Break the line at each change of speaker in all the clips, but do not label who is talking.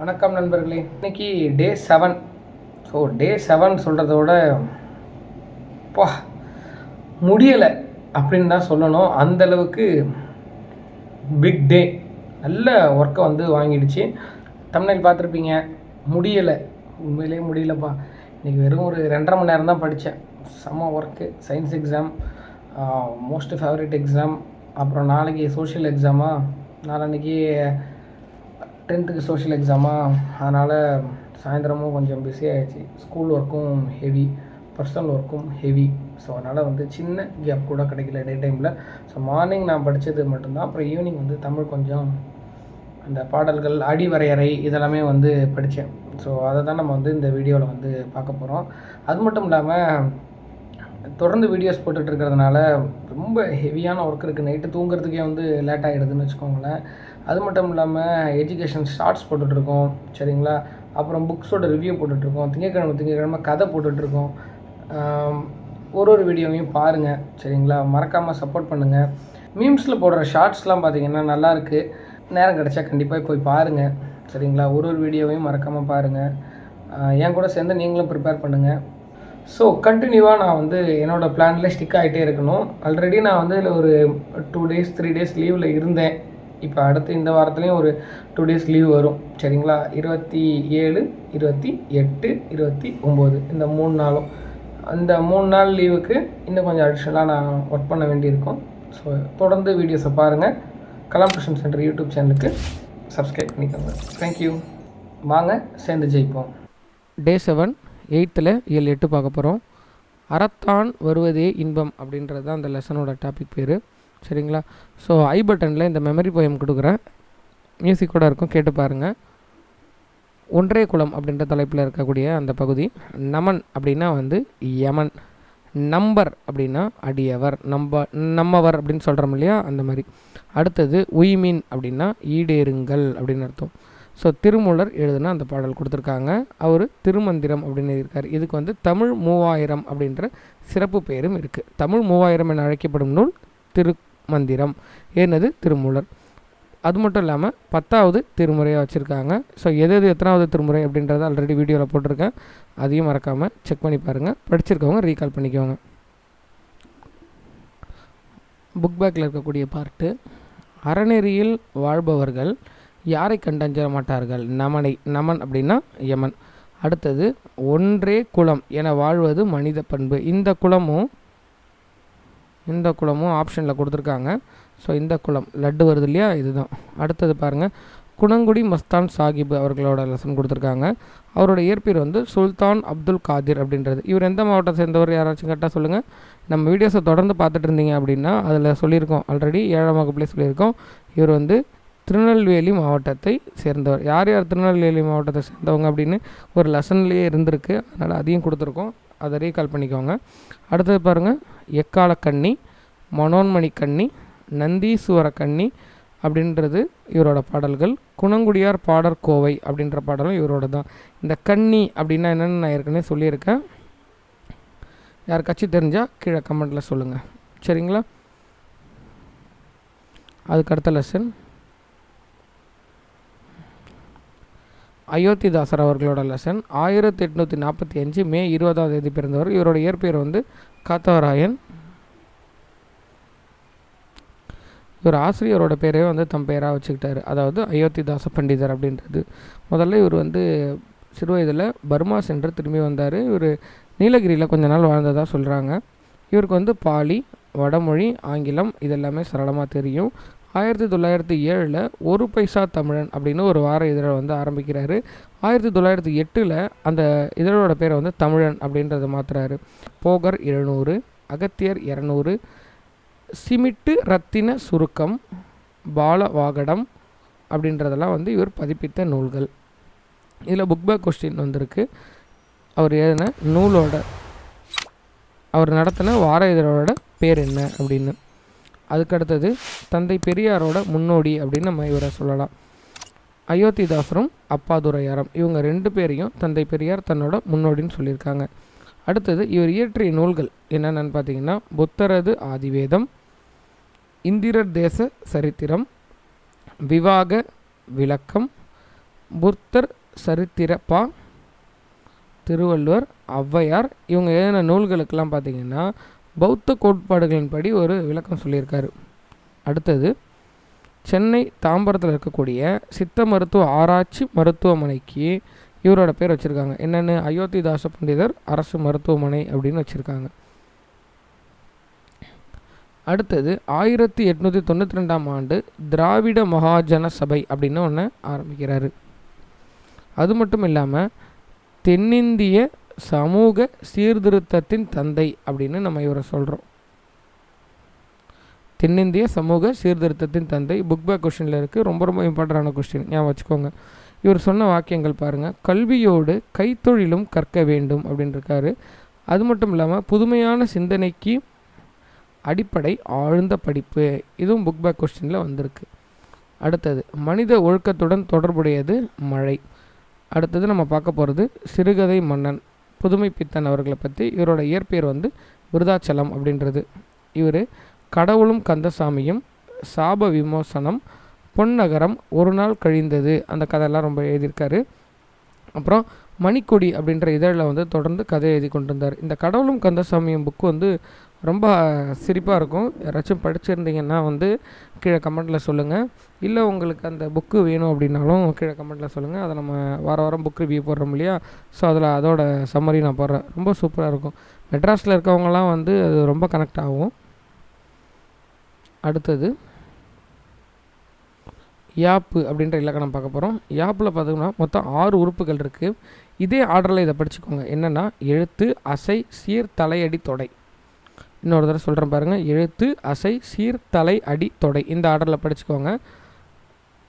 வணக்கம் நண்பர்களே. இன்னைக்கு day seven so day seven சொல்கிறத விட பா முடியலை அப்படின்னு தான் சொல்லணும். அந்த அளவுக்கு பிக் டே நல்ல ஒர்க்கை வந்து வாங்கிடுச்சு. தமிழில் பார்த்துருப்பீங்க. முடியலை. உண்மையிலேயே முடியலப்பா. இன்றைக்கி வெறும் ஒரு ரெண்டரை மணி நேரம் தான் படித்தேன். செம்ம work science exam most favourite exam அப்புறம் நாளைக்கு சோஷியல் எக்ஸாமா நாளன்னைக்கு டென்த்துக்கு சோஷியல் எக்ஸாமா அதனால் சாயந்தரமும் கொஞ்சம் பிஸி ஆகிடுச்சு ஸ்கூல் ஒர்க்கும் ஹெவி பர்சனல் ஒர்க்கும் ஹெவி ஸோ அதனால் வந்து சின்ன கேப் கூட கிடைக்கல டே டைமில் ஸோ மார்னிங் நான் படித்தது மட்டும்தான். அப்புறம் ஈவினிங் வந்து தமிழ் கொஞ்சம் அந்த பாடல்கள் அடி வரையறை இதெல்லாமே வந்து படித்தேன் ஸோ அதை தான் நம்ம வந்து இந்த வீடியோவில் வந்து பார்க்க போகிறோம் அது மட்டும் இல்லாமல் தொடர்ந்து வீடியோஸ் போட்டுட்ருக்கிறதுனால ரொம்ப ஹெவியான ஒர்க் இருக்குது நைட்டு தூங்குறதுக்கே வந்து லேட் ஆகிடுதுன்னு வச்சுக்கோங்களேன். அது மட்டும் இல்லாமல் எஜுகேஷன் ஷார்ட்ஸ் போட்டுட்ருக்கோம் சரிங்களா? அப்புறம் புக்ஸோட ரிவ்யூ போட்டுட்ருக்கோம் திங்கக்கிழமை திங்கக்கிழமை கதை போட்டுட்ருக்கோம். ஒரு ஒரு வீடியோவையும் பாருங்கள் சரிங்களா? மறக்காமல் சப்போர்ட் பண்ணுங்கள் மீம்ஸில் போடுற ஷார்ட்ஸ்லாம் பார்த்தீங்கன்னா நல்லாயிருக்கு நேரம் கிடச்சா கண்டிப்பாக போய் பாருங்கள் சரிங்களா? ஒரு ஒரு வீடியோவையும் மறக்காமல் பாருங்கள் என் கூட சேர்ந்து நீங்களும் ப்ரிப்பேர் பண்ணுங்கள் ஸோ கண்டினியூவாக நான் வந்து என்னோடய பிளானில் ஸ்டிக் ஆகிட்டே இருக்கணும். ஆல்ரெடி நான் வந்து இதில் ஒரு டூ டேஸ் த்ரீ டேஸ் லீவில் இருந்தேன். இப்போ அடுத்து இந்த வாரத்துலேயும் ஒரு டூ டேஸ் லீவ் வரும். சரிங்களா? இருபத்தி ஏழு இருபத்தி எட்டு இருபத்தி ஒம்பது. இந்த மூணு நாளும். அந்த மூணு நாள் லீவுக்கு இன்னும் கொஞ்சம் அடிஷ்னலாக நான் ஒர்க் பண்ண வேண்டியிருக்கும். ஸோ தொடர்ந்து வீடியோஸை பாருங்கள் கலாம் டியூஷன் சென்டர் யூடியூப் சேனலுக்கு சப்ஸ்கிரைப் பண்ணிக்கோங்க. தேங்க்யூ வாங்க சேர்ந்து ஜெயிப்போம். டே செவன் எயித்தில் ஏழு எட்டு பார்க்க போகிறோம் அறத்தான் வருவதே இன்பம் அப்படின்றது தான் அந்த லெசனோட டாபிக் பேர். சரிங்களா? ஸோ ஐ பட்டனில் இந்த மெமரி போயம் கொடுக்குறேன். மியூசிக்கோட இருக்கும் கேட்டு பாருங்கள் ஒன்றே குளம் அப்படின்ற தலைப்பில் இருக்கக்கூடிய அந்த பகுதி நமன் அப்படின்னா வந்து யமன். நம்பர் அப்படின்னா அடியவர். நம்ப நம்மவர் அப்படின்னு சொல்கிறோம் இல்லையா? அந்த மாதிரி. அடுத்தது உய்மீன் அப்படின்னா ஈடேறுங்கள் அப்படின்னு அர்த்தம். ஸோ திருமூலர் எழுதுனா அந்த பாடல் கொடுத்துருக்காங்க. அவர் திருமந்திரம் அப்படின்னு இருக்கார் இதுக்கு வந்து தமிழ் மூவாயிரம் அப்படின்ற சிறப்பு பெயரும் இருக்குது தமிழ் மூவாயிரம் என அழைக்கப்படும் நூல் திரு மந்திரம். ஏனது? திருமூலர். அது மட்டும் இல்லாமல் பத்தாவது திருமுறையாக வச்சுருக்காங்க. ஸோ எது எது எத்தனாவது திருமுறை அப்படின்றத ஆல்ரெடி வீடியோவில் போட்டிருக்கேன். அதையும் மறக்காமல் செக் பண்ணி பாருங்கள் படிச்சிருக்கவங்க ரீகால் பண்ணிக்கோங்க. புக் பேக்கில் இருக்கக்கூடிய பார்ட்டு அறநெறியில் வாழ்பவர்கள் யாரை கண்டஞ்சிட மாட்டார்கள்? நமனை நமன் அப்படின்னா யமன். அடுத்தது ஒன்றே குலம் என வாழ்வது மனித பண்பு. இந்த குலமும் இந்த குளமும் ஆப்ஷனில் கொடுத்துருக்காங்க. ஸோ இந்த குளம் லட்டு வருது இல்லையா? இதுதான். அடுத்தது பாருங்கள் குணங்குடி மஸ்தான் சாஹிப் அவர்களோட லெசன் கொடுத்துருக்காங்க. அவரோட இயற்பேர் வந்து சுல்தான் அப்துல் காதிர் அப்படின்றது. இவர் எந்த மாவட்டத்தை சேர்ந்தவர்? யாராச்சும் கேட்டால் சொல்லுங்கள் நம்ம வீடியோஸை தொடர்ந்து பார்த்துட்டு இருந்தீங்க அப்படின்னா அதில் சொல்லியிருக்கோம். ஆல்ரெடி ஏழாம் வகுப்புலேயே சொல்லியிருக்கோம். இவர் வந்து திருநெல்வேலி மாவட்டத்தை சேர்ந்தவர். யார் யார் திருநெல்வேலி மாவட்டத்தை சேர்ந்தவங்க அப்படின்னு ஒரு லெசன்லேயே இருந்திருக்கு. அதனால் அதையும் கொடுத்துருக்கோம். அதை ரீகால் பண்ணிக்கோங்க. அடுத்தது பாருங்கள் எக்கால கண்ணி மனோன்மணி கண்ணி நந்தீஸ்வர கன்னி அப்படின்றது இவரோட பாடல்கள். குணங்குடியார் பாடற் கோவை அப்படின்ற பாடலும் இவரோட தான். இந்த கன்னி அப்படின்னா என்னென்னு நான் ஏற்கனவே சொல்லியிருக்கேன். யாருக்காச்சும் தெரிஞ்சால் கீழே கமெண்ட்டில் சொல்லுங்கள் சரிங்களா? அதுக்கு அடுத்த லெசன் அயோத்திதாசர் அவர்களோட லெசன் ஆயிரத்தி எட்நூற்றி நாற்பத்தி அஞ்சு மே இருபதாம் தேதி பிறந்தவர். இவரோட இயற்பெயர் வந்து காத்தவராயன். இவர் ஆசிரியரோட பேரே வந்து தம் பெயராக வச்சுக்கிட்டாரு. அதாவது அயோத்திதாச பண்டிதர் அப்படின்றது. முதல்ல இவர் வந்து சிறு வயதில் பர்மா சென்று திரும்பி வந்தார். இவர் நீலகிரியில் கொஞ்ச நாள் வாழ்ந்ததாக சொல்கிறாங்க இவருக்கு வந்து பாலி வடமொழி ஆங்கிலம் இதெல்லாமே சரளமாக தெரியும். ஆயிரத்தி தொள்ளாயிரத்தி ஏழில் ஒரு பைசா தமிழன் அப்படின்னு ஒரு வார இதழை வந்து ஆரம்பிக்கிறாரு. ஆயிரத்தி தொள்ளாயிரத்தி எட்டில் அந்த இதழோட பேரை வந்து தமிழன் அப்படின்றத மாற்றுறாரு போகர் எழுநூறு அகத்தியர் இரநூறு சிமிட்டு ரத்தின சுருக்கம் பாலவாகடம் அப்படின்றதெல்லாம் வந்து இவர் பதிப்பித்த நூல்கள். இதில் புக் பேக் கொஸ்டின் வந்திருக்கு. அவர் எழுதின நூலோட அவர் நடத்தின வார இதழோட பேர் என்ன அப்படின்னு. அதுக்கு அடுத்தது தந்தை பெரியாரோட முன்னோடி அப்படின்னு நம்ம இவரை சொல்லலாம். அயோத்திதாசரும் அப்பாதுரையாரம். இவங்க ரெண்டு பேரையும் தந்தை பெரியார் தன்னோட முன்னோடின்னு சொல்லியிருக்காங்க. அடுத்தது இவர் இயற்றிய நூல்கள் என்னென்னு பார்த்தீங்கன்னா புத்தரது ஆதிவேதம் இந்திரர் தேச சரித்திரம் விவாக விளக்கம் புத்தர் சரித்திரப்பா திருவள்ளுவர் ஔவையார். இவங்க எழுதின நூல்களுக்கெல்லாம் பார்த்தீங்கன்னா பௌத்த கோட்பாடுகளின்படி ஒரு விளக்கம் சொல்லியிருக்காரு. அடுத்தது சென்னை தாம்பரத்தில் இருக்கக்கூடிய சித்த மருத்துவ ஆராய்ச்சி மருத்துவமனைக்கு இவரோட பேர் வச்சுருக்காங்க. என்னென்னு அயோத்திதாச பண்டிதர் அரசு மருத்துவமனை அப்படின்னு வச்சுருக்காங்க. அடுத்தது ஆயிரத்தி எட்நூற்றி தொண்ணூற்றி ரெண்டாம் ஆண்டு திராவிட மகாஜன சபை அப்படின்னு ஒன்று ஆரம்பிக்கிறாரு. அது மட்டும் இல்லாமல் தென்னிந்திய சமூக சீர்திருத்தத்தின் தந்தை அப்படின்னு நம்ம இவரை சொல்கிறோம் தென்னிந்திய சமூக சீர்திருத்தத்தின் தந்தை புக் பேக் கொஷினில் இருக்குது ரொம்ப ரொம்ப இம்பார்ட்டண்டான கொஸ்டின் ஞாபகம் வச்சுக்கோங்க. இவர் சொன்ன வாக்கியங்கள் பாருங்கள் கல்வியோடு கைத்தொழிலும் கற்க வேண்டும் அப்படின்ருக்காரு அது மட்டும் இல்லாமல் புதுமையான சிந்தனைக்கு அடிப்படை ஆழ்ந்த படிப்பு. இதுவும் புக் பேக் கொஸ்டினில் வந்திருக்கு. அடுத்தது மனித ஒழுக்கத்துடன் தொடர்புடையது மழை. அடுத்தது நம்ம பார்க்க போகிறது சிறுகதை மன்னன். புதுமை பித்தன் அவர்களை பற்றி இவரோட இயற்பெயர் வந்து விருதாச்சலம் அப்படின்றது. இவர் கடவுளும் கந்தசாமியும் சாப விமோசனம் பொன்னகரம் ஒரு நாள் கழிந்தது அந்த கதையெல்லாம் ரொம்ப எழுதியிருக்காரு. அப்புறம் மணிக்கொடி அப்படின்ற இதழில் வந்து தொடர்ந்து கதை எழுதி கொண்டிருந்தார். இந்த கடவுளும் கந்தசாமியும் புக்கு வந்து ரொம்ப சிரிப்பாக இருக்கும். யாராச்சும் படிச்சிருந்தீங்கன்னா வந்து கீழே கமெண்ட்டில் சொல்லுங்கள் இல்லை உங்களுக்கு அந்த புக்கு வேணும் அப்படின்னாலும் கீழே கமெண்ட்டில் சொல்லுங்கள் அதை நம்ம வார வாரம் புக் ரிவ்யூ போடுறோம் இல்லையா? ஸோ அதில் அதோட சம்மரி நான் போடுறேன். ரொம்ப சூப்பராக இருக்கும். மெட்ராஸில் இருக்கவங்கலாம் வந்து அது ரொம்ப கனெக்ட் ஆகும். அடுத்தது யாப்பு அப்படின்ற இலக்கணம் பார்க்க போகிறோம் யாப்பில் பார்த்தோம்னா மொத்தம் ஆறு உறுப்புகள் இருக்குது இதே ஆர்டரில் இதை படிச்சுக்கோங்க. என்னென்னா எழுத்து அசை சீர் தலையடி தொடை. இன்னொரு தடவை சொல்கிறேன் பாருங்கள் எழுத்து அசை சீர் தலை அடி தொடை. இந்த ஆர்டரில் படிச்சுக்கோங்க.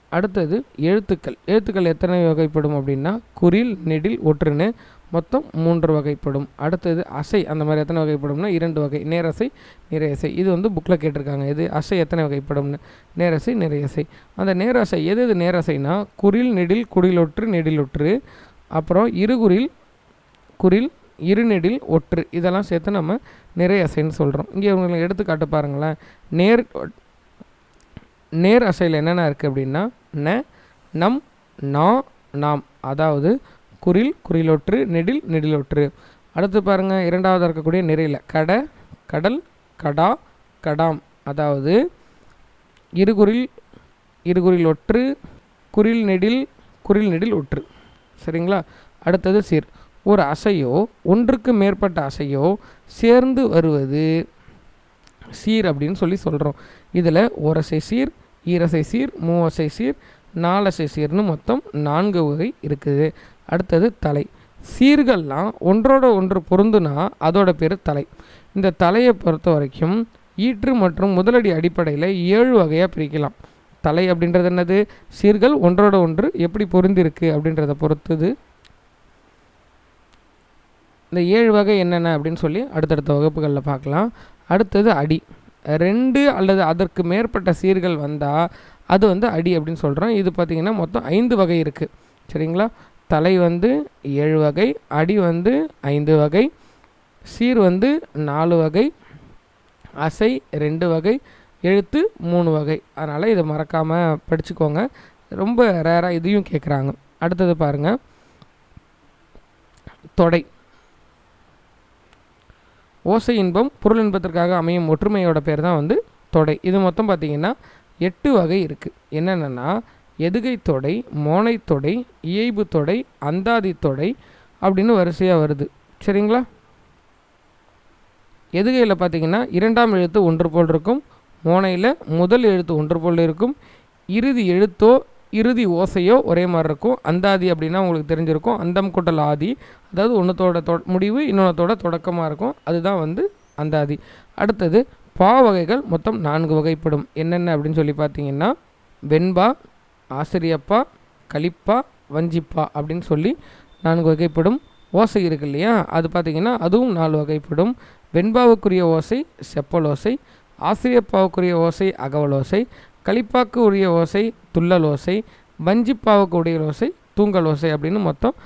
அடுத்தது எழுத்துக்கள். எழுத்துக்கள் எத்தனை வகைப்படும் அப்படின்னா குரில் நெடில் ஒற்றுன்னு மொத்தம் மூன்று வகைப்படும். அடுத்தது அசை அந்த மாதிரி எத்தனை வகைப்படும்னா இரண்டு வகை. நேரசை நிறையசை. இது வந்து புக்கில் கேட்டிருக்காங்க. இது அசை எத்தனை வகைப்படும்னு. நேரசை நிறையசை. அந்த நேரசை எது எது நேரசைனா குரில் நெடில் குடிலொற்று நெடிலொற்று. அப்புறம் இருகுரில் குரில் இருநெடில் ஒற்று. இதெல்லாம் சேர்த்து நம்ம நிறைய அசைன்னு சொல்கிறோம் இங்கே உங்களுக்கு எடுத்துக்காட்டு பாருங்களேன். நேர் நேர் அசையில் என்னென்ன இருக்குது அப்படின்னா ந நம் நா நாம். அதாவது குரில் குறிலொற்று நெடில் நெடிலொற்று. அடுத்து பாருங்கள் இரண்டாவது இருக்கக்கூடிய நிறையில். கட கடல் கடா கடாம். அதாவது இருகுறில் இருகுறில் ஒற்று குரில் நெடில் குரில் நெடில் ஒற்று. சரிங்களா? அடுத்தது சீர். ஒரு அசையோ ஒன்றுக்கு மேற்பட்ட அசையோ சேர்ந்து வருவது சீர் அப்படின்னு சொல்லி சொல்கிறோம் இதில் ஓரசை சீர் ஈரசை சீர் மூவசை சீர் நாலசை சீர்னு மொத்தம் நான்கு வகை இருக்குது. அடுத்தது தலை. சீர்கள்லாம் ஒன்றோட ஒன்று பொருந்துனா அதோட பேர் தலை. இந்த தலையை பொறுத்த வரைக்கும் ஈற்று மற்றும் முதலடி அடிப்படையில் ஏழு வகையாக பிரிக்கலாம். தலை அப்படின்றது என்னது? சீர்கள் ஒன்றோட ஒன்று எப்படி பொருந்திருக்கு அப்படின்றத பொறுத்தது இந்த ஏழு வகை என்னென்ன அப்படின்னு சொல்லி அடுத்தடுத்த வகுப்புகளில் பார்க்கலாம். அடுத்தது அடி. ரெண்டு அல்லது அதற்கு மேற்பட்ட சீர்கள் வந்தால் அது வந்து அடி அப்படின்னு சொல்கிறோம் இது பார்த்திங்கன்னா மொத்தம் ஐந்து வகை இருக்குது சரிங்களா? தலை வந்து ஏழு வகை அடி வந்து ஐந்து வகை சீர் வந்து நாலு வகை அசை ரெண்டு வகை எழுத்து மூணு வகை. அதனால் இதை மறக்காமல் படிச்சுக்கோங்க. ரொம்ப ரேராக இதையும் கேட்குறாங்க அடுத்தது பாருங்கள் தொடை. ஓசை இன்பம் பொருள் இன்பத்திற்காக அமையும் ஒற்றுமையோட பேர் தான் வந்து தொடை. இது மொத்தம் பார்த்திங்கன்னா எட்டு வகை இருக்குது என்னென்னா எதுகை தொடை மோனை தொடை இயைபு தொடை அந்தாதி தொடை அப்படின்னு வரிசையாக வருது. சரிங்களா? எதுகையில் பார்த்தீங்கன்னா இரண்டாம் எழுத்து ஒன்று போல் இருக்கும் மோனையில் முதல் எழுத்து ஒன்று போல் இருக்கும் இறுதி எழுத்தோ இறுதி ஓசையோ ஒரே மாதிரி இருக்கும். அந்தாதி அப்படின்னா உங்களுக்கு தெரிஞ்சிருக்கும். அந்தம் கூட்டல் ஆதி. அதாவது ஒன்றத்தோட தொ முடிவு இன்னொன்றத்தோட தொடக்கமாக இருக்கும். அதுதான் வந்து அந்தாதி. அடுத்தது பா வகைகள் மொத்தம் நான்கு வகைப்படும். என்னென்ன அப்படின்னு சொல்லி பார்த்தீங்கன்னா வெண்பா ஆசிரியப்பா கலிப்பா வஞ்சிப்பா அப்படின்னு சொல்லி நான்கு வகைப்படும். ஓசை இருக்கு இல்லையா? அது பார்த்திங்கன்னா அதுவும் நாலு வகைப்படும். வெண்பாவுக்குரிய ஓசை செப்பல் ஓசை ஆசிரியப்பாவுக்குரிய ஓசை அகவல் ஓசை கலிப்பாக்கு உரிய ஓசை துள்ளல் ஓசை வஞ்சி பாவக்கூடிய ஓசை தூங்கல் ஓசை அப்படின்னு மொத்தம்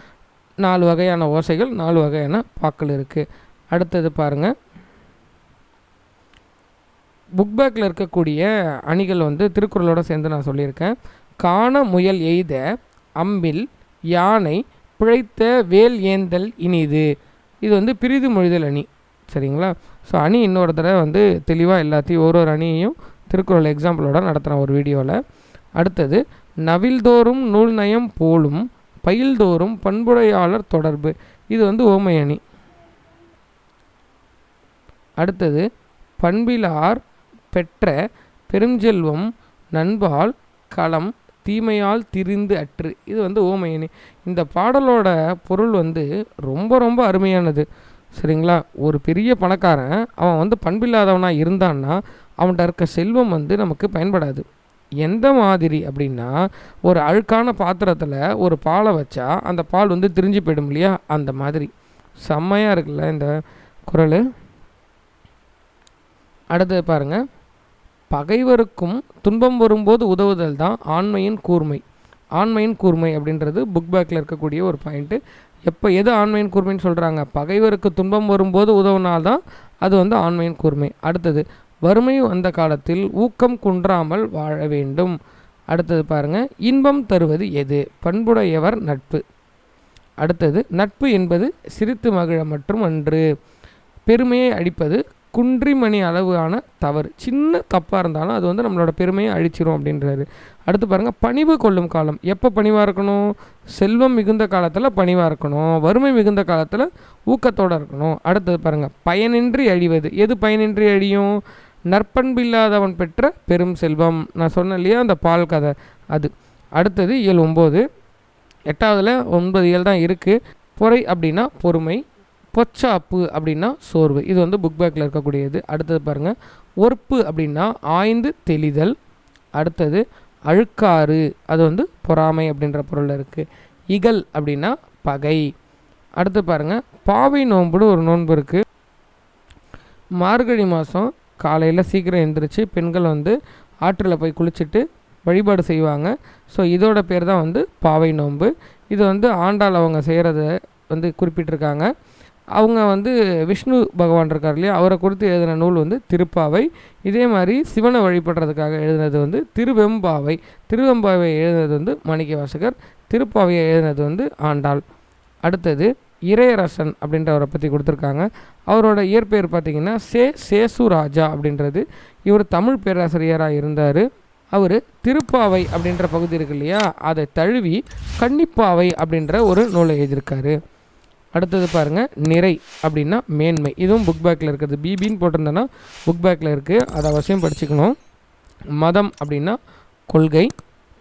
நாலு வகையான ஓசைகள் நாலு வகையான பாக்கள் இருக்குது அடுத்தது பாருங்கள் புக் பேக்கில் இருக்கக்கூடிய அணிகள் வந்து திருக்குறளோடு சேர்ந்து நான் சொல்லியிருக்கேன். காண முயல் எய்த அம்பில் யானை பிழைத்த வேல் ஏந்தல் இனிது. இது வந்து பிரிது மொழிதல் அணி சரிங்களா? ஸோ அணி இன்னொரு தடவை வந்து தெளிவாக எல்லாத்தையும் ஒரு ஒரு அணியையும் திருக்குறள் எக்ஸாம்பிளோட நடத்துகிறேன் ஒரு வீடியோவில் அடுத்தது நவில்தோறும் நூல் நயம் போலும் பயில்தோறும் பண்புடையாளர் தொடர்பு. இது வந்து ஓமையணி. அடுத்தது பண்பிலார் பெற்ற பெருஞ்செல்வம் நண்பால் களம் தீமையால் திரிந்து அற்று. இது வந்து ஓமையணி. இந்த பாடலோட பொருள் வந்து ரொம்ப ரொம்ப அருமையானது. சரிங்களா? ஒரு பெரிய பணக்காரன் அவன் வந்து பண்பில்லாதவனாக இருந்தான்னா அவன்கிட்ட இருக்க செல்வம் வந்து நமக்கு பயன்படாது. எந்த மாதிரி அப்படின்னா ஒரு அழுக்கான பாத்திரத்தில் ஒரு பாலை வச்சா அந்த பால் வந்து திரிஞ்சு போயிடும் இல்லையா? அந்த மாதிரி. செம்மையாக இருக்குல்ல இந்த குரல். அடுத்தது பாருங்க. பகைவருக்கும் துன்பம் வரும்போது உதவுதல் தான் ஆண்மையின் கூர்மை. ஆண்மையின் கூர்மை அப்படின்றது புக் பேக்கில் இருக்கக்கூடிய ஒரு பாயிண்ட்டு எப்போ எது ஆண்மையின் கூர்மைன்னு சொல்கிறாங்க பகைவருக்கு துன்பம் வரும்போது உதவுனால்தான் அது வந்து ஆண்மையின் கூர்மை. அடுத்தது வறுமை வந்த காலத்தில் ஊக்கம் குன்றாமல் வாழ வேண்டும். அடுத்தது பாருங்க இன்பம் தருவது எது? பண்புடையவர் நட்பு. அடுத்தது நட்பு என்பது சிரித்து மகிழ மற்றும் அன்று. பெருமையை அழிப்பது குன்றிமணி அளவான தவறு. சின்ன தப்பாக இருந்தாலும் அது வந்து நம்மளோட பெருமையை அழிச்சிரும் அப்படின்றாரு. அடுத்து பாருங்கள் பணிவு கொள்ளும் காலம். எப்போ பணிவாக இருக்கணும்? செல்வம் மிகுந்த காலத்தில் பணிவாக இருக்கணும். வறுமை மிகுந்த காலத்தில் ஊக்கத்தோடு இருக்கணும். அடுத்தது பாருங்கள் பயனின்றி அழிவது. எது பயனின்றி அழியும்? நற்பண்பில்லாதவன் பெற்ற பெரும் செல்வம். நான் சொன்னேன் இல்லையா அந்த பால் கதை. அது. அடுத்தது இயல் ஒம்பது. எட்டாவதில் ஒன்பது இயல் தான் இருக்குது பொறை அப்படின்னா பொறுமை பொச்சாப்பு அப்படின்னா சோர்வு. இது வந்து புக் பேக்கில் இருக்கக்கூடியது. அடுத்தது பாருங்கள் ஒர்ப்பு அப்படின்னா ஆய்ந்து தெளிதல். அடுத்தது அழுக்காறு. அது வந்து பொறாமை அப்படின்ற பொருளில் இருக்குது இகல் அப்படின்னா பகை. அடுத்து பாருங்கள் பாவை நோன்புன்னு ஒரு நோன்பு இருக்குது மார்கழி மாதம் காலையில் சீக்கிரம் எழுந்திரிச்சு பெண்கள் வந்து ஆற்றில் போய் குளிச்சுட்டு வழிபாடு செய்வாங்க. ஸோ இதோட பேர் தான் வந்து பாவை நோன்பு. இது வந்து ஆண்டாள் அவங்க செய்கிறத வந்து குறிப்பிட்டிருக்காங்க. அவங்க வந்து விஷ்ணு பகவான் இருக்கார் இல்லையா? அவரை குறித்து எழுதின நூல் வந்து திருப்பாவை. இதே மாதிரி சிவனை வழிபடுறதுக்காக எழுதினது வந்து திருவெம்பாவை. திருவெம்பாவை எழுதினது வந்து மாணிக்க வாசகர் திருப்பாவையை எழுதினது வந்து ஆண்டாள். அடுத்தது இறையரசன் அப்படின்றவரை பற்றி கொடுத்துருக்காங்க. அவரோட இயற்பெயர் பார்த்திங்கன்னா சே சேசு ராஜா அப்படின்றது. இவர் தமிழ் பேராசிரியராக இருந்தார். அவர் திருப்பாவை அப்படின்ற பகுதி இருக்கு இல்லையா? அதை தழுவி கன்னிப்பாவை அப்படின்ற ஒரு நூலை எழுதியிருக்காரு. அடுத்தது பாருங்கள் நிறை அப்படின்னா மேன்மை. இதுவும் புக் பேக்கில் இருக்கிறது பிபின்னு போட்டிருந்தேன்னா புக் பேக்கில் இருக்குது அதை அவசியம் படிச்சுக்கணும். மதம் அப்படின்னா கொள்கை.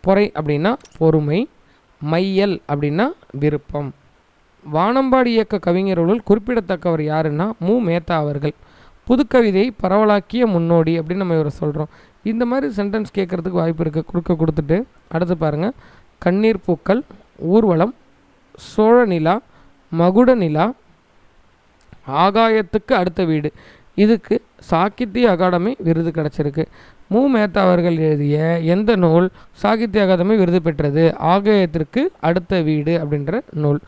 பொறை அப்படின்னா பொறுமை. மையல் அப்படின்னா விருப்பம். வானம்பாடி இயக்க கவிஞர்களுள் குறிப்பிடத்தக்கவர் யாருன்னா மு. மேத்தா அவர்கள். புதுக்கவிதை பரவலாக்கிய முன்னோடி அப்படின்னு நம்ம இவரை சொல்கிறோம் இந்த மாதிரி சென்டென்ஸ் கேட்குறதுக்கு வாய்ப்பு இருக்குது கொடுக்க கொடுத்துட்டு அடுத்து பாருங்கள் கண்ணீர் பூக்கள் ஊர்வலம் சோழ நிலா மகுட நிலா ஆகாயத்துக்கு அடுத்த வீடு. இதுக்கு சாகித்ய அகாடமி விருது கிடச்சிருக்கு. மு. மேத்தா அவர்கள் எழுதிய எந்த நூல் சாகித்ய அகாதமி விருது பெற்றது? ஆகாயத்திற்கு அடுத்த வீடு அப்படின்ற நூல்.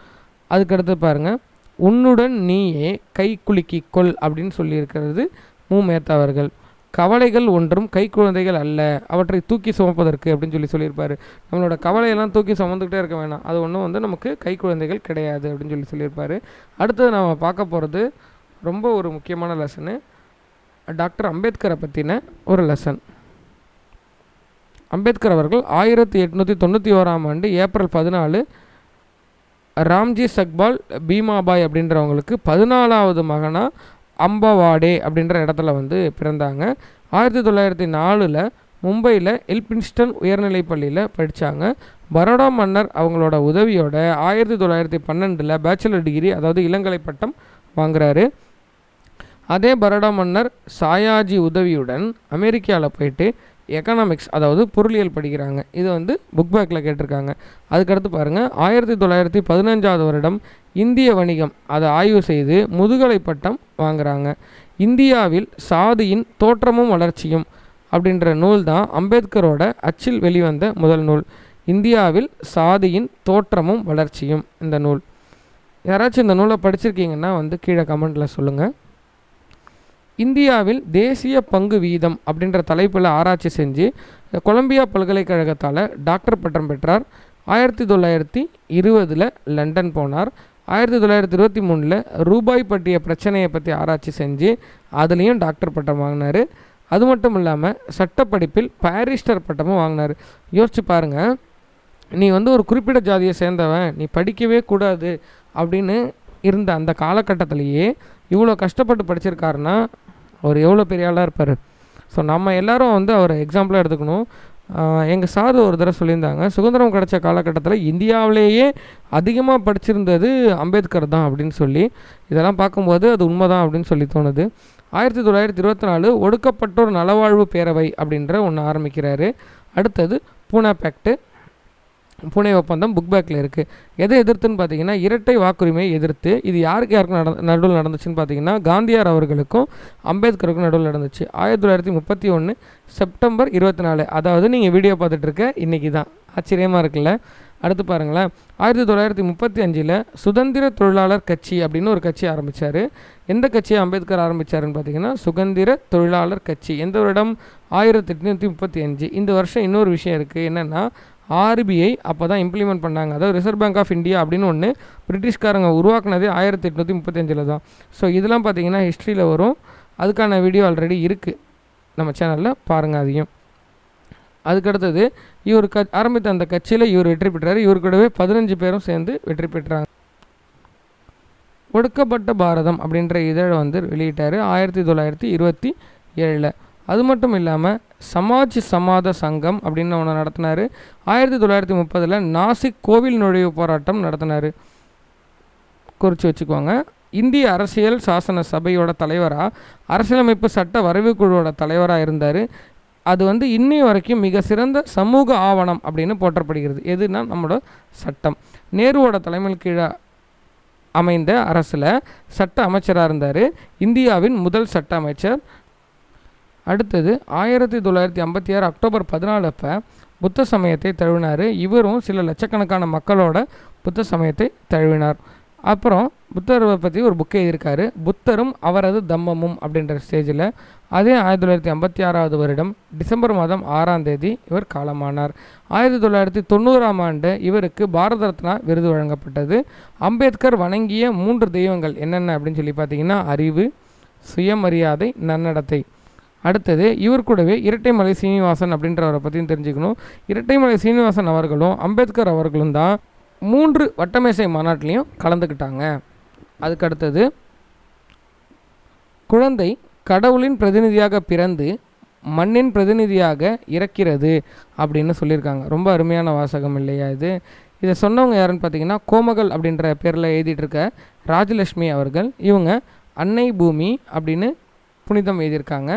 அதுக்கடுத்து பாருங்கள் உன்னுடன் நீயே கை குலுக்கிக் கொள் அப்படின்னு சொல்லியிருக்கிறது மு மேத்தா அவர்கள். கவலைகள் ஒன்றும் கை குழந்தைகள் அல்ல அவற்றை தூக்கி சுமப்பதற்கு அப்படின்னு சொல்லி சொல்லியிருப்பார். நம்மளோட கவலையெல்லாம் தூக்கி சுமந்துக்கிட்டே இருக்க வேணாம். அது ஒன்றும் வந்து நமக்கு கை குழந்தைகள் கிடையாது அப்படின்னு சொல்லி சொல்லியிருப்பார். அடுத்தது நம்ம பார்க்க போகிறது ரொம்ப ஒரு முக்கியமான லெசனு டாக்டர் அம்பேத்கரை பற்றின ஒரு லெசன் அம்பேத்கர் அவர்கள் ஆயிரத்தி எட்நூற்றி தொண்ணூற்றி ஓராம் ஆண்டு ஏப்ரல் பதினாலு ராம்ஜி சக்பால் பீமாபாய் அப்படின்றவங்களுக்கு பதினாலாவது மகனாக அம்பவாடே அப்படின்ற இடத்துல வந்து பிறந்தாங்க. ஆயிரத்தி தொள்ளாயிரத்தி நாலில் மும்பையில் எல்பின்ஸ்டன் உயர்நிலைப் பள்ளியில் படித்தாங்க பரோடா மன்னர் அவங்களோட உதவியோட ஆயிரத்தி தொள்ளாயிரத்தி பன்னெண்டில் பேச்சுலர் டிகிரி அதாவது இளங்கலை பட்டம் வாங்குறாரு. அதே பரோடா மன்னர் சாயாஜி உதவியுடன் அமெரிக்காவில் போயிட்டு எக்கனாமிக்ஸ் அதாவது பொருளியல் படிக்கிறாங்க. இது வந்து புக் பேக்கில் கேட்டிருக்காங்க. அதுக்கடுத்து பாருங்கள் ஆயிரத்தி தொள்ளாயிரத்தி பதினஞ்சாவது வருடம் இந்திய வணிகம் அதை ஆய்வு செய்து முதுகலை பட்டம் வாங்குறாங்க. இந்தியாவில் சாதியின் தோற்றமும் வளர்ச்சியும் அப்படின்ற நூல் தான் அம்பேத்கரோட அச்சில் வெளிவந்த முதல் நூல். இந்தியாவில் சாதியின் தோற்றமும் வளர்ச்சியும் இந்த நூல். யாராச்சும் இந்த நூலை படிச்சிருக்கீங்கன்னா வந்து கீழே கமெண்ட்டில் சொல்லுங்கள் இந்தியாவில் தேசிய பங்கு வீதம் அப்படின்ற தலைப்பில் ஆராய்ச்சி செஞ்சு கொலம்பியா பல்கலைக்கழகத்தால் டாக்டர் பட்டம் பெற்றார். ஆயிரத்தி தொள்ளாயிரத்தி இருபதில் லண்டன் போனார். ஆயிரத்தி தொள்ளாயிரத்தி இருபத்தி மூணில் ரூபாய் பற்றிய பிரச்சனையை பற்றி ஆராய்ச்சி செஞ்சு அதுலேயும் டாக்டர் பட்டம் வாங்கினார். அது மட்டும் இல்லாமல் சட்டப்படிப்பில் பாரிஸ்டர் பட்டமும் வாங்கினார். யோசிச்சு பாருங்கள் நீ வந்து ஒரு குறிப்பிட்ட ஜாதியை சேர்ந்தவன் நீ படிக்கவே கூடாது அப்படின்னு இருந்த அந்த காலகட்டத்திலேயே இவ்வளோ கஷ்டப்பட்டு படிச்சிருக்காருன்னா அவர் எவ்வளோ பெரிய ஆளாக இருப்பார். ஸோ நம்ம எல்லோரும் வந்து அவரை எக்ஸாம்பிளாக எடுத்துக்கணும். எங்கள் சார் ஒரு தடவை சொல்லியிருந்தாங்க சுதந்திரம் கிடைச்ச காலகட்டத்தில் இந்தியாவிலேயே அதிகமாக படிச்சிருந்தது அம்பேத்கர் தான் அப்படின்னு சொல்லி. இதெல்லாம் பார்க்கும்போது அது உண்மைதான் அப்படின்னு சொல்லி தோணுது. ஆயிரத்தி தொள்ளாயிரத்தி இருபத்தி நாலு ஒடுக்கப்பட்டோர் நலவாழ்வு பேரவை அப்படின்ற ஒன்று ஆரம்பிக்கிறாரு. அடுத்தது பூனா பேக்ட்டு. புனே ஒப்பந்தம் புக் பேக்கில் இருக்குது எதை எதிர்த்துன்னு பார்த்தீங்கன்னா இரட்டை வாக்குரிமையை எதிர்த்து இது யாருக்கு யாருக்கும் நட நடுவில் நடந்துச்சுன்னு பார்த்தீங்கன்னா காந்தியார் அவர்களுக்கும் அம்பேத்கருக்கும் நடுவில் நடந்துச்சு. ஆயிரத்தி தொள்ளாயிரத்தி முப்பத்தி ஒன்று செப்டம்பர் இருபத்தி நாலு. அதாவது நீங்கள் வீடியோ பார்த்துட்ருக்க இன்றைக்கி தான். ஆச்சரியமாக இருக்குல்ல? அடுத்து பாருங்களேன். ஆயிரத்தி தொள்ளாயிரத்தி முப்பத்தி அஞ்சில் சுதந்திர தொழிலாளர் கட்சி அப்படின்னு ஒரு கட்சி ஆரம்பித்தார் எந்த கட்சியை அம்பேத்கர் ஆரம்பித்தாருன்னு பார்த்தீங்கன்னா சுதந்திர தொழிலாளர் கட்சி. எந்த வருடம்? ஆயிரத்தி எட்நூற்றி முப்பத்தி அஞ்சு. இந்த வருஷம் இன்னொரு விஷயம் இருக்குது என்னென்னா ஆர்பிஐ அப்போ தான் இம்ப்ளிமெண்ட் பண்ணாங்க. அதாவது ரிசர்வ் பேங்க் ஆஃப் இந்தியா அப்படின்னு ஒன்று பிரிட்டிஷ்காரங்க உருவாக்குனதே ஆயிரத்தி எட்நூற்றி முப்பத்தஞ்சில் தான். ஸோ இதெல்லாம் பார்த்தீங்கன்னா ஹிஸ்ட்ரியில் வரும். அதுக்கான வீடியோ ஆல்ரெடி இருக்குது நம்ம சேனலில் பாருங்கள் அதையும். அதுக்கடுத்தது இவர் க ஆரம்பித்த அந்த கட்சியில் இவர் வெற்றி பெற்றார். இவர் கூடவே பதினஞ்சு பேரும் சேர்ந்து வெற்றி பெற்றாங்க. ஒடுக்கப்பட்ட பாரதம் அப்படின்ற இதழை வந்து வெளியிட்டார் ஆயிரத்தி தொள்ளாயிரத்தி இருபத்தி ஏழில். அது மட்டும் இல்லாமல் சமாஜ் சமாத சங்கம் அப்படின்னு ஒன்று நடத்தினார். ஆயிரத்தி தொள்ளாயிரத்தி முப்பதில் நாசிக் கோவில் நுழைவு போராட்டம் நடத்தினார். குறித்து வச்சுக்கோங்க. இந்திய அரசியல் சாசன சபையோட தலைவராக அரசியலமைப்பு சட்ட வரைவு குழுவோட தலைவராக இருந்தார். அது வந்து இன்னி வரைக்கும் மிக சிறந்த சமூக ஆவணம் அப்படின்னு போற்றப்படுகிறது. எதுனா நம்மளோட சட்டம். நேருவோட தலைமையில் கீழே அமைந்த அரசில் சட்ட அமைச்சராக இருந்தார். இந்தியாவின் முதல் சட்ட அமைச்சர் அடுத்தது ஆயிரத்தி தொள்ளாயிரத்தி ஐம்பத்தி ஆறு அக்டோபர் பதினாலு அப்போ புத்த சமயத்தை தழுவினார். இவரும் சில லட்சக்கணக்கான மக்களோட புத்த சமயத்தை தழுவினார். அப்புறம் புத்தரை பற்றி ஒரு புக்கை எழுதியிருக்காரு. புத்தரும் அவரது தம்மமும் அப்படின்ற ஸ்டேஜில் அதே ஆயிரத்தி தொள்ளாயிரத்தி ஐம்பத்தி ஆறாவது வருடம் டிசம்பர் மாதம் ஆறாம் தேதி இவர் காலமானார். ஆயிரத்தி தொள்ளாயிரத்தி தொண்ணூறாம் ஆண்டு இவருக்கு பாரத ரத்னா விருது வழங்கப்பட்டது. அம்பேத்கர் வணங்கிய மூன்று தெய்வங்கள் என்னென்ன அப்படின்னு சொல்லி பார்த்தீங்கன்னா அறிவு சுயமரியாதை நன்னடத்தை. அடுத்தது இவர் கூடவே இரட்டைமலை சீனிவாசன் அப்படின்றவரை பற்றியும் தெரிஞ்சுக்கணும். இரட்டைமலை சீனிவாசன் அவர்களும் அம்பேத்கர் அவர்களும் தான் மூன்று வட்டமேசை மாநாட்டிலையும் கலந்துக்கிட்டாங்க. அதுக்கு அடுத்தது குழந்தை கடவுளின் பிரதிநிதியாக பிறந்து மண்ணின் பிரதிநிதியாக இறக்கிறது அப்படின்னு சொல்லியிருக்காங்க. ரொம்ப அருமையான வாசகம் இல்லையா இது? இதை சொன்னவங்க யாருன்னு பார்த்தீங்கன்னா கோமகள் அப்படின்ற பேரில் எழுதிட்டுருக்க ராஜலக்ஷ்மி ராஜலட்சுமி அவர்கள். இவங்க அன்னை பூமி அப்படின்னு புனிதம் எழுதியிருக்காங்க.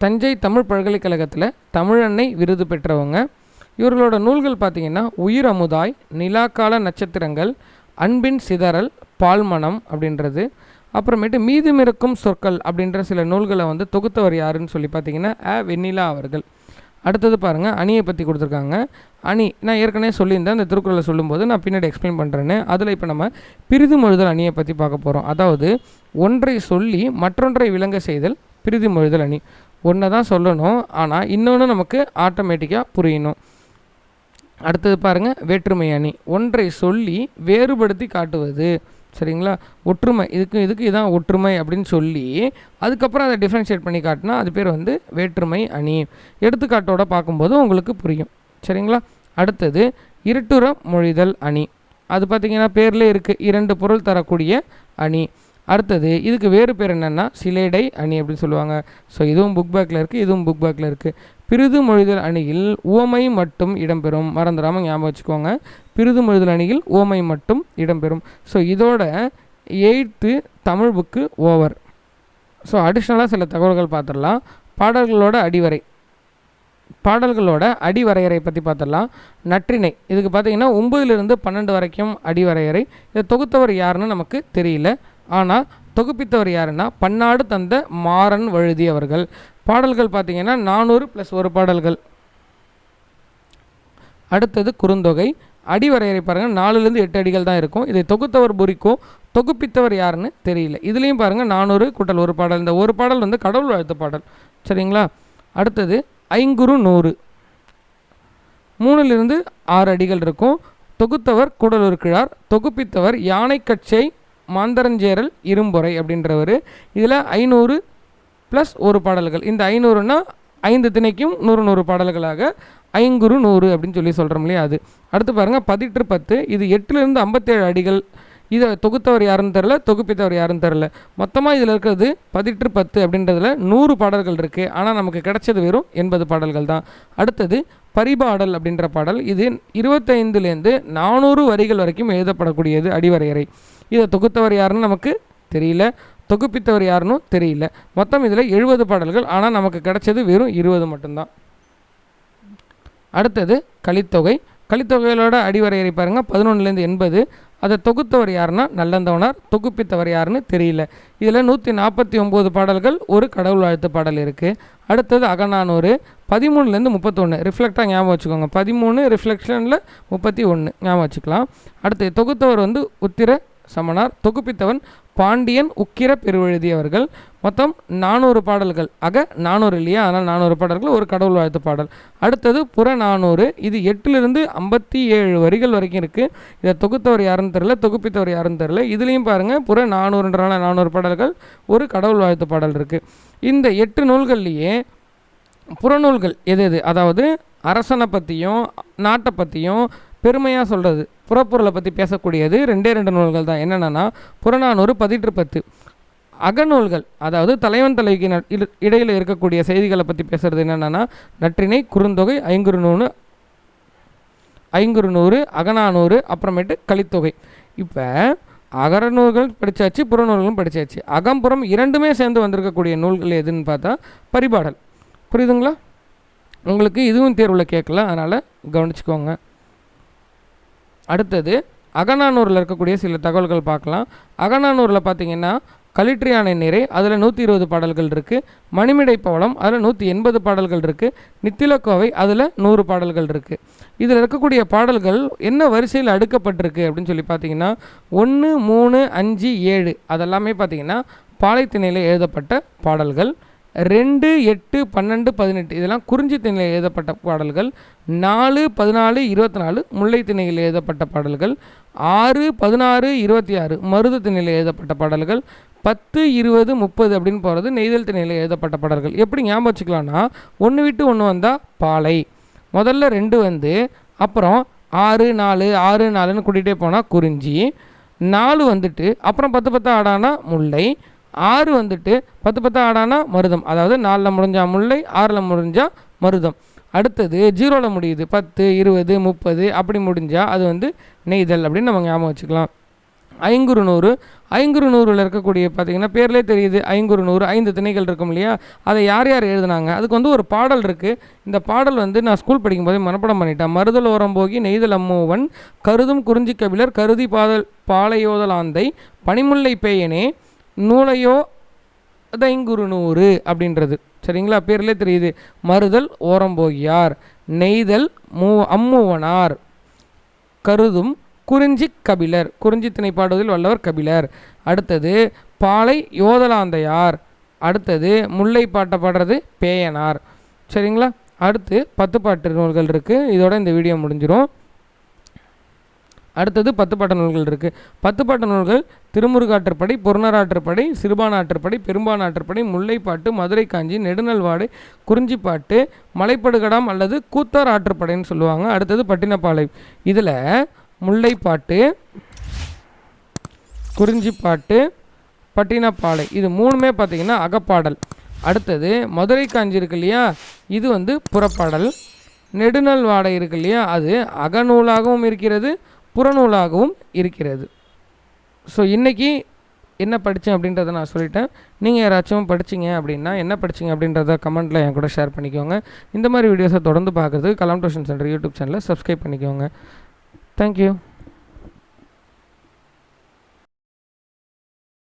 தஞ்சை தமிழ் பல்கலைக்கழகத்தில் தமிழன்னை விருது பெற்றவங்க. இவர்களோட நூல்கள் பார்த்திங்கன்னா உயிர் அமுதாய் நிலாக்கால நட்சத்திரங்கள் அன்பின் சிதறல் பால்மணம் அப்படின்றது. அப்புறமேட்டு மீதுமிருக்கும் சொற்கள் அப்படின்ற சில நூல்களை வந்து தொகுத்தவர் யாருன்னு சொல்லி பார்த்தீங்கன்னா அ. வெண்ணிலா அவர்கள். அடுத்தது பாருங்கள் அணியை பற்றி கொடுத்துருக்காங்க. அணி நான் ஏற்கனவே சொல்லியிருந்தேன் அந்த திருக்குறளை சொல்லும்போது நான் பின்னாடி எக்ஸ்பிளைன் பண்ணுறேன்னு அதில் இப்போ நம்ம பிரிது மொழிதல் அணியை பற்றி பார்க்க போகிறோம் அதாவது ஒன்றை சொல்லி மற்றொன்றை விளங்க செய்தல் பிரிது மொழிதல் அணி. ஒன்றை தான் சொல்லணும். ஆனால் இன்னொன்று நமக்கு ஆட்டோமேட்டிக்காக புரியணும். அடுத்தது பாருங்கள் வேற்றுமை அணி. ஒன்றை சொல்லி வேறுபடுத்தி காட்டுவது. சரிங்களா? ஒற்றுமை. இதுக்கு இதுக்கு இதான் ஒற்றுமை அப்படின்னு சொல்லி அதுக்கப்புறம் அதை டிஃப்ரென்ஷியேட் பண்ணி காட்டினா அது பேர் வந்து வேற்றுமை அணி. எடுத்துக்காட்டோட பார்க்கும்போது உங்களுக்கு புரியும். சரிங்களா? அடுத்தது இருட்டுற மொழிதல் அணி. அது பார்த்திங்கன்னா பேர்லேயே இருக்குது இரண்டு பொருள் தரக்கூடிய அணி. அடுத்தது இதுக்கு வேறு பேர் என்னென்னா சிலேடை அணி அப்படின்னு சொல்லுவாங்க. ஸோ இதுவும் புக் பேக்கில் இருக்குது இதுவும் புக் பேக்கில் இருக்குது பிரிது மொழிதல் அணியில் உவமை மட்டும் இடம்பெறும். மறந்துடாமல் ஞாபகம் வச்சுக்கோங்க. பிரிது மொழிதல் அணியில் உவமை மட்டும் இடம்பெறும். ஸோ இதோட eighth Tamil book over so அடிஷ்னலாக சில தகவல்கள் பார்த்துடலாம். பாடல்களோட அடிவரை. பாடல்களோட அடிவரையறை பற்றி பார்த்துடலாம். நற்றிணை. இதுக்கு பார்த்தீங்கன்னா ஒம்பதுலேருந்து பன்னெண்டு வரைக்கும் அடிவரையறை. இதை தொகுத்தவர் யாருன்னு நமக்கு தெரியல. ஆனால் தொகுப்பித்தவர் யாருன்னா பன்னாடு தந்த மாறன் வழுதி அவர்கள். பாடல்கள் பார்த்தீங்கன்னா நானூறு ப்ளஸ் ஒரு பாடல்கள். அடுத்தது குறுந்தொகை. அடிவரையறை பாருங்கள் நாலுலேருந்து எட்டு அடிகள் தான் இருக்கும். இதை தொகுத்தவர் புரிக்கும் தொகுப்பித்தவர் யாருன்னு தெரியல. இதுலேயும் பாருங்கள் நானூறு கூட்டல் ஒரு பாடல். இந்த ஒரு பாடல் வந்து கடவுள் வாழ்த்து பாடல். சரிங்களா? அடுத்தது ஐங்குறு நூறு. மூணுலேருந்து ஆறு அடிகள் இருக்கும். தொகுத்தவர் கூடலூர் கிழார் தொகுப்பித்தவர் யானைக்கச்சை மாந்தரஞ்சேரல் இரும்பொறை அப்படின்றவர். இதில் ஐநூறு ப்ளஸ் ஒரு பாடல்கள். இந்த ஐநூறுனா ஐந்து திணைக்கும் நூறு நூறு பாடல்களாக ஐங்குறு நூறு அப்படின்னு சொல்லி சொல்கிறோம் இல்லையா அது. அடுத்து பாருங்கள் பதிற்று பத்து. இது எட்டுலேருந்து ஐம்பத்தேழு அடிகள். இதை தொகுத்தவர் யாருன்னு தெரில தொகுப்பித்தவர் யாருன்னு தெரில மொத்தமாக இதில் இருக்கிறது பதிற்று பத்து அப்படின்றதுல நூறு பாடல்கள் இருக்குது ஆனால் நமக்கு கிடைச்சது வெறும் எண்பது பாடல்கள் தான். அடுத்தது பரிபாடல் அப்படின்ற பாடல். இது இருபத்தைந்துலேருந்து நானூறு வரிகள் வரைக்கும் எழுதப்படக்கூடியது அடிவரையறை. இதை தொகுத்தவர் யாருன்னு நமக்கு தெரியல. தொகுப்பித்தவர் யாருன்னு தெரியல. மொத்தம் இதில் எழுபது பாடல்கள். ஆனால் நமக்கு கிடைச்சது வெறும் இருபது மட்டும்தான். அடுத்தது கலித்தொகை. கலித்தொகைகளோட அடிவரையறை பாருங்கள் பதினொன்றுலேருந்து எண்பது. அதை தொகுத்தவர் யாருன்னா? நல்லந்தவனார். தொகுப்பித்தவர் யாருன்னு தெரியல. இதில் நூற்றி நாற்பத்தி ஒம்பது பாடல்கள். ஒரு கடவுள் வாழ்த்து பாடல் இருக்குது அடுத்தது அகநானூறு. பதிமூணுலேருந்து முப்பத்தொன்று ரிஃப்ளெக்டாக ஞாபகம் வச்சுக்கோங்க. பதிமூணு ரிஃப்ளெக்ஷனில் முப்பத்தி ஒன்று ஞாபகம் வச்சுக்கலாம். அடுத்து தொகுத்தவர் வந்து உத்திர சமணார் தொகுப்பித்தவன் பாண்டியன் உக்கிர பெருவெழுதி அவர்கள் மொத்தம் நானூறு பாடல்கள். ஆக நானூறு இல்லையா? ஆனால் நானூறு பாடல்கள் ஒரு கடவுள் வாழ்த்து பாடல். அடுத்தது புற நானூறு. இது எட்டுலேருந்து ஐம்பத்தி ஏழு வரிகள் வரைக்கும் இருக்குது இதை தொகுத்தவர் யாருன்னு தெரில தொகுப்பித்தவர் யாருன்னு தெரில இதுலேயும் பாருங்கள் புற நானூறுன்றான நானூறு பாடல்கள் ஒரு கடவுள் வாழ்த்து பாடல் இருக்குது இந்த எட்டு நூல்கள்லேயே புறநூல்கள் எது எது? அதாவது அரசனை பற்றியும் நாட்டை பற்றியும் பெருமையாக சொல்கிறது புறப்பொருளை பற்றி பேசக்கூடியது ரெண்டே ரெண்டு நூல்கள் தான். என்னென்னா புறநானூறு பதிற்று பத்து. அகநூல்கள் அதாவது தலைவன் தலைக்கு ந- இடையில் இருக்கக்கூடிய செய்திகளை பற்றி பேசுகிறது என்னென்னா நற்றினை குறுந்தொகை ஐங்குறு நூறு ஐங்குறு நூறு அகநானூறு அப்புறமேட்டு கலித்தொகை. இப்போ அகரநூல்கள் படித்தாச்சு புறநூல்களும் படித்தாச்சு அகம்புறம் இரண்டுமே சேர்ந்து வந்திருக்கக்கூடிய நூல்கள் எதுன்னு பார்த்தா பரிபாடல். புரியுதுங்களா? உங்களுக்கு இதுவும் தேர்வில் கேட்கல அதனால் கவனிச்சுக்கோங்க. அடுத்தது அகநானூரில் இருக்கக்கூடிய சில தகவல்கள் பார்க்கலாம். அகநானூரில் பார்த்தீங்கன்னா களிற்றியானை நிறை அதில் நூற்றி இருபது பாடல்கள் இருக்குது மணிமிடை பவளம் அதில் நூற்றி எண்பது பாடல்கள் இருக்குது நித்திலக்கோவை அதில் நூறு பாடல்கள் இருக்குது இதில் இருக்கக்கூடிய பாடல்கள் என்ன வரிசையில் அடுக்கப்பட்டிருக்கு அப்படின்னு சொல்லி பார்த்தீங்கன்னா ஒன்று மூணு அஞ்சு ஏழு அதெல்லாமே பார்த்தீங்கன்னா பாலைத்திணையில் எழுதப்பட்ட பாடல்கள். ரெண்டு எட்டு பன்னெண்டு பதினெட்டு. இதெல்லாம் குறிஞ்சி திணையில் எழுதப்பட்ட பாடல்கள். நாலு பதினாலு இருபத்தி நாலு முல்லை திணையில் எழுதப்பட்ட பாடல்கள். ஆறு பதினாறு இருபத்தி ஆறு மருது திணையில் எழுதப்பட்ட பாடல்கள். பத்து இருபது முப்பது அப்படின்னு போகிறது நெய்தல் திணையில் எழுதப்பட்ட பாடல்கள். எப்படி ஞாபகம் வச்சுக்கலாம்னா ஒன்று விட்டு ஒன்று வந்தால் பாலை. முதல்ல ரெண்டு வந்து அப்புறம் ஆறு நாலு ஆறு நாலுன்னு கூட்டிகிட்டே போனால் குறிஞ்சி. நாலு வந்துட்டு அப்புறம் பத்து பத்து ஆடானா முல்லை. ஆறு வந்துட்டு பத்து பத்து ஆடானா மருதம். அதாவது நாலில் முடிஞ்சால் முல்லை ஆறில் முடிஞ்சால் மருதம். அடுத்தது ஜீரோவில் முடியுது பத்து இருபது முப்பது அப்படி முடிஞ்சால் அது வந்து நெய்தல் அப்படின்னு நம்ம ஞாபகம் வச்சுக்கலாம். ஐங்குறு நூறு ஐங்குறு நூறில் இருக்கக்கூடிய பார்த்தீங்கன்னா பேர்லேயே தெரியுது. ஐங்குறு நூறு ஐந்து திணைகள் இருக்கும் இல்லையா? அதை யார் யார் எழுதுனாங்க? அதுக்கு வந்து ஒரு பாடல் இருக்குது இந்த பாடல் வந்து நான் ஸ்கூல் படிக்கும்போதே மனப்பாடம் பண்ணிட்டேன். மருதல் ஓரம் போகி நெய்தல் அம்மூவன் கருதும் குறிஞ்சி கபிலர் கருதி பாதல் பாலையோதலாந்தை பனிமுல்லை பேயனே நூலையோ தைங்குறுநூறு அப்படின்றது. சரிங்களா? பேர்லேயே தெரியுது. மறுதல் ஓரம்போகியார் நெய்தல் மூ அம்மூவனார் கருதும் குறிஞ்சி கபிலர் குறிஞ்சி திணை பாடுவதில் வல்லவர் கபிலர். அடுத்தது பாலை யோதலாந்தையார் அடுத்தது முல்லை பாட்டை பாடுறது பேயனார். சரிங்களா? அடுத்து பத்து பாட்டு நூல்கள் இருக்குது இதோட இந்த வீடியோ முடிஞ்சிடும் அடுத்தது பத்து பாட்டு நூல்கள் இருக்குது பத்து பாட்டு நூல்கள் திருமுருகாற்றுப்படை பொருணராற்றுப்படை சிறுபானாற்றுப்படை பெரும்பானாற்றுப்படை முல்லைப்பாட்டு மதுரை காஞ்சி நெடுநல்வாடு குறிஞ்சிப்பாட்டு மலைப்படுகடாம் அல்லது கூத்தார் ஆற்றுப்படைன்னு சொல்லுவாங்க. அடுத்தது பட்டினப்பாளையம். இதில் முல்லைப்பாட்டு குறிஞ்சிப்பாட்டு பட்டினப்பாளை. இது மூணுமே பார்த்தீங்கன்னா அகப்பாடல். அடுத்தது மதுரை காஞ்சி இருக்கு இல்லையா? இது வந்து புறப்பாடல். நெடுநல் வாடை இருக்கு இல்லையா? அது அகநூலாகவும் இருக்கிறது புறநூலாகவும் இருக்கிறது. ஸோ இன்றைக்கி என்ன படித்தேன் அப்படின்றத நான் சொல்லிட்டேன். நீங்கள் யாராச்சும் படிச்சீங்க அப்படின்னா என்ன படிச்சீங்க அப்படின்றத கமெண்ட்டில் என் கூட ஷேர் பண்ணிக்கோங்க. இந்த மாதிரி வீடியோஸை தொடர்ந்து பார்க்குறதுக்கு கலாம் டியூஷன் சென்டர் யூடியூப் சேனலை சப்ஸ்கிரைப் பண்ணிக்கோங்க. Thank you